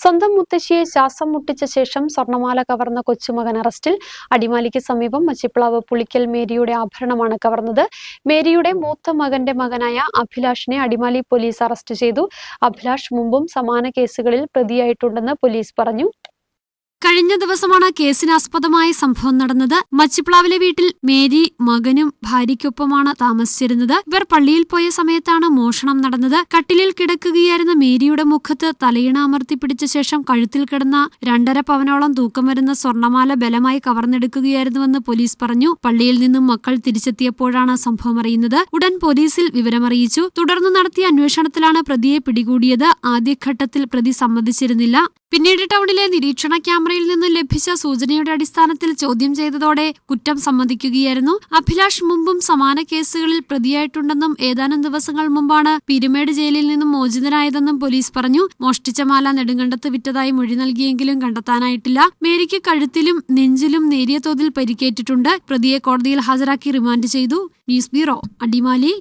സ്വന്തം മുത്തശ്ശിയെ ശ്വാസം മുട്ടിച്ച ശേഷം സ്വർണമാല കവർന്ന കൊച്ചുമകൻ അറസ്റ്റിൽ അടിമാലിക്ക് സമീപം മച്ചിപ്പ്ളാവ് പുളിക്കൽ മേരിയുടെ ആഭരണമാണ് കവർന്നത്. മേരിയുടെ മൂത്ത മകന്റെ മകനായ അഭിലാഷിനെ അടിമാലി പോലീസ് അറസ്റ്റ് ചെയ്തു. അഭിലാഷ് മുമ്പും സമാന കേസുകളിൽ പ്രതിയായിട്ടുണ്ടെന്ന് പോലീസ് പറഞ്ഞു. കഴിഞ്ഞ ദിവസമാണ് കേസിനാസ്പദമായ സംഭവം നടന്നത്. മച്ചിപ്ലാവിലെ വീട്ടിൽ മേരി മകനും ഭാര്യയ്ക്കൊപ്പമാണ് താമസിച്ചിരുന്നത്. ഇവർ പള്ളിയിൽ പോയ സമയത്താണ് മോഷണം നടന്നത്. കട്ടിലിൽ കിടക്കുകയായിരുന്ന മേരിയുടെ മുഖത്ത് തലയിണ അമർത്തിപ്പിടിച്ച ശേഷം കഴുത്തിൽ കിടന്ന രണ്ടര പവനോളം തൂക്കം വരുന്ന സ്വർണമാല ബലമായി കവർന്നെടുക്കുകയായിരുന്നുവെന്ന് പോലീസ് പറഞ്ഞു. പള്ളിയിൽ നിന്നും മക്കൾ തിരിച്ചെത്തിയപ്പോഴാണ് സംഭവം അറിയുന്നത്. ഉടൻ പോലീസിൽ വിവരമറിയിച്ചു. തുടർന്ന് നടത്തിയ അന്വേഷണത്തിലാണ് പ്രതിയെ പിടികൂടിയത്. ആദ്യഘട്ടത്തിൽ പ്രതി സമ്മതിച്ചിരുന്നില്ല. പിന്നീട് ടൗണിലെ നിരീക്ഷണ ക്യാമറയിൽ നിന്ന് ലഭിച്ച സൂചനയുടെ അടിസ്ഥാനത്തിൽ ചോദ്യം ചെയ്തതോടെ കുറ്റം സമ്മതിക്കുകയായിരുന്നു. അഭിലാഷ് മുമ്പും സമാന കേസുകളിൽ പ്രതിയായിട്ടുണ്ടെന്നും ഏതാനും ദിവസങ്ങൾ മുമ്പാണ് പീരുമേട് ജയിലിൽ നിന്നും മോചിതനായതെന്നും പോലീസ് പറഞ്ഞു. മോഷ്ടിച്ച മാല നെടുങ്കണ്ടത്ത് വിറ്റതായി മൊഴി നൽകിയെങ്കിലും കണ്ടെത്താനായിട്ടില്ല. മേരിക്ക് കഴുത്തിലും നെഞ്ചിലും നേരിയ തോതിൽ പരിക്കേറ്റിട്ടുണ്ട്. പ്രതിയെ കോടതിയിൽ ഹാജരാക്കി റിമാൻഡ് ചെയ്തു. News bureau Adimali.